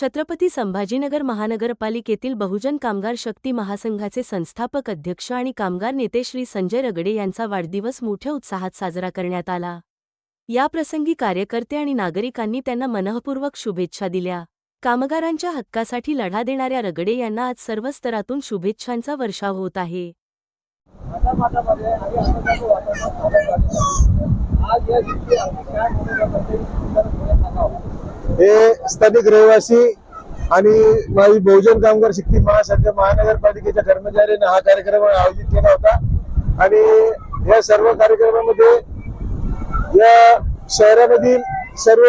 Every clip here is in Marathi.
छत्रपती संभाजीनगर महानगरपालिकेतील बहुजन कामगार शक्ती महासंघाचे संस्थापक अध्यक्ष आणि कामगार नेते श्री संजय रगडे यांचा वाढदिवस मोठ्या उत्साहात साजरा करण्यात आला. याप्रसंगी कार्यकर्ते आणि नागरिकांनी त्यांना मनःपूर्वक शुभेच्छा दिल्या. कामगारांच्या हक्कासाठी लढा देणाऱ्या रगडे यांना आज सर्व स्तरातून शुभेच्छांचा वर्षाव होत आहे. आज या दिवशी हे स्थानिक रहिवासी आणि माझी बहुजन कामगार शक्ती महासंघ महानगरपालिकेच्या कर्मचाऱ्यांनी हा कार्यक्रम आयोजित केला होता. आणि या सर्व कार्यक्रमामध्ये या शहरामधील सर्व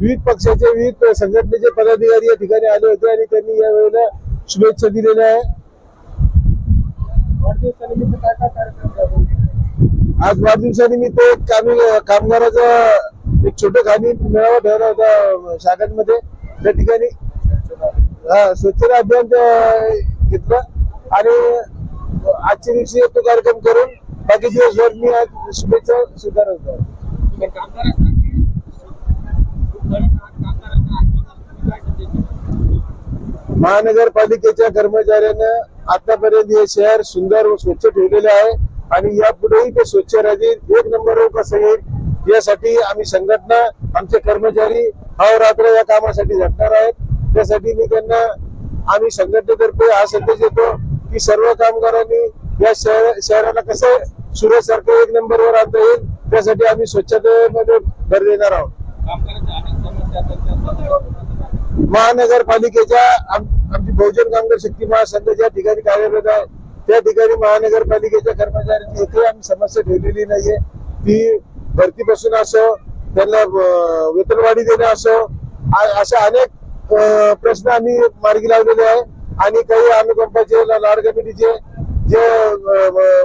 विविध पक्षाचे विविध संघटनेचे पदाधिकारी या ठिकाणी आले होते आणि त्यांनी या वेळेला शुभेच्छा दिलेल्या आहे वाढदिवसानिमित्त काय काय कार्यक्रम आज वाढदिवसानिमित्त एक कामी कामगाराचा एक छोटं खाणी मेळावा ठेवला होता शाखांमध्ये. त्या ठिकाणी हा स्वच्छता अभियान घेतलं. आणि आजच्या दिवशी तो कार्यक्रम करून बाकी दिवसभर मी आज शुभेच्छा स्वीकारत होतो महानगरपालिकेच्या कर्मचाऱ्यांना आतापर्यंत हे शहर सुंदर व स्वच्छ ठेवलेले आहे. आणि यापुढेही ते स्वच्छ राहतील. एक नंबरवर कसं येईल यासाठी आम्ही संघटना आमचे कर्मचारी अवरात्र या कामासाठी झटणार आहेत. त्यासाठी मी त्यांना आम्ही संघटनेतर्फे हा संदेश देतो की सर्व कामगारांनी या शहर शहराला कसं सुरत सारखं एक नंबरवर आणता येईल त्यासाठी आम्ही स्वच्छतेमध्ये भर देणार आहोत. महानगरपालिकेच्या आम- आमची बहुजन कामगार शक्ती महासंघ ज्या ठिकाणी कार्यरत आहे. त्या ठिकाणी महानगरपालिकेच्या कर्मचाऱ्यांची एकही आम्ही समस्या ठेवलेली नाहीये. ती भरतीपासून असो त्यांना वेतनवाढी देणं असो असे अनेक प्रश्न आम्ही मार्गी लावलेले आहे. आणि काही अनुकंपाचे ला- लाड कमिटीचे जे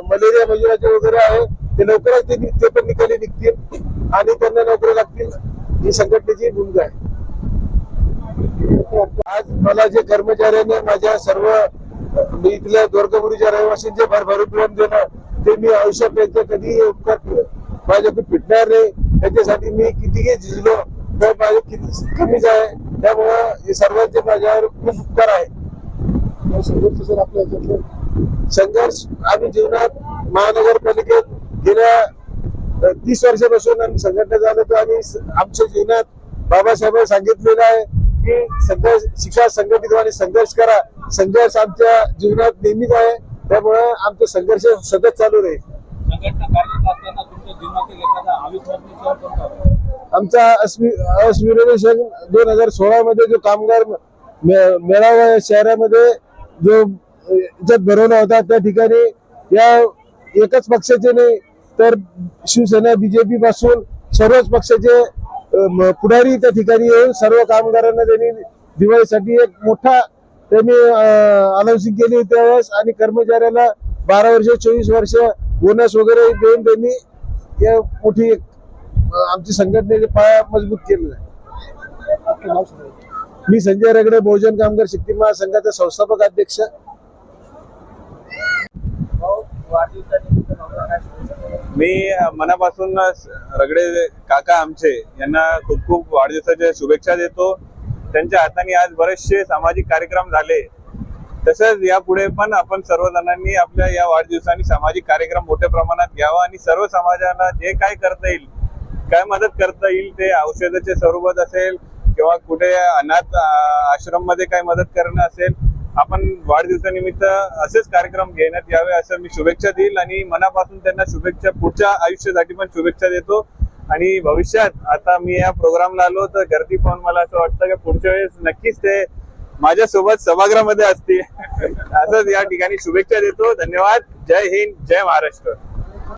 मलेरिया मजुराचे वगैरे आहे ते लवकरच ते ते पण निकाली निघतील आणि त्यांना नोकरी लागतील. ही संघटनेची भूमिका आहे. आज मला जे कर्मचाऱ्यांनी माझ्या सर्व मी इथल्या द्वारकापुरीच्या रहिवासींचे भरभरून प्रेम देणं ते मी आयुष्यात त्यांचे कधी उपकार माझ्याकडे फिटणार नाही. त्याच्यासाठी मी कितीही झिजलो तर माझे किती कमीच आहे. त्यामुळं हे सर्वांचे माझ्यावर खूप उपकार आहे. संघर्ष सर आपल्या याच्यातले? संघर्ष आम्ही जीवनात महानगरपालिकेत गेल्या तीस वर्षापासून आम्ही संघटना झालो होतो आणि आमच्या जीवनात बाबासाहेबांनी सांगितलेलं आहे की संघर्ष शिका संघटित व्हा आणि संघर्ष करा. संघर्ष आमच्या जीवनात नेहमीच आहे. त्यामुळे आमचा संघर्ष सतत चालू राहील. आमचा अस्मि- अस्मिरेशन दोन हजार सोळा मध्ये जो कामगार मे- मेळावा या शहरामध्ये जो अ, याच्यात भरवला होता त्या ठिकाणी या एकच पक्षाचे नाही तर शिवसेना बीजेपी पासून सर्वच पक्षाचे पुढारी त्या ठिकाणी येऊन सर्व कामगारांना त्यांनी दिवाळीसाठी एक मोठा त्यांनी अनाउन्सिंग केली त्यावेळेस आणि कर्मचाऱ्याला बारा वर्ष चोवीस वर्ष बोनस वगैरे देऊन त्यांनी या मोठी आमची संघटनेचे पाया मजबूत केलेला आहे. मी संजय रगडे बहुजन कामगार शक्ती महासंघाचा संस्थापक अध्यक्ष? मी मनापासून रगडे काका आमचे यांना खूप खूप वाढदिवसाच्या शुभेच्छा देतो. त्यांच्या हाताने आज बरेचसे सामाजिक कार्यक्रम झाले. तसंच यापुढे पण आपण सर्वजणांनी आपल्या या वाढदिवसानी सामाजिक कार्यक्रम मोठ्या प्रमाणात घ्यावा आणि सर्व समाजाला जे काय करता येईल काय मदत करता येईल ते औषधाचे स्वरूपात असेल किंवा कुठे अनाथ आश्रममध्ये काय मदत करणं असेल आपण वाढदिवसानिमित्त असेच कार्यक्रम घेण्यात यावे असं मी शुभेच्छा देईल आणि मनापासून त्यांना शुभेच्छा पुढच्या आयुष्यासाठी पण शुभेच्छा देतो. आणि भविष्यात आता मी या प्रोग्रामला आलो तर गर्दी पाहून मला असं वाटतं की पुढच्या वेळेस नक्कीच ते माझ्यासोबत सभागृहामध्ये असतील. असंच या ठिकाणी शुभेच्छा देतो. धन्यवाद. जय हिंद. जय महाराष्ट्र.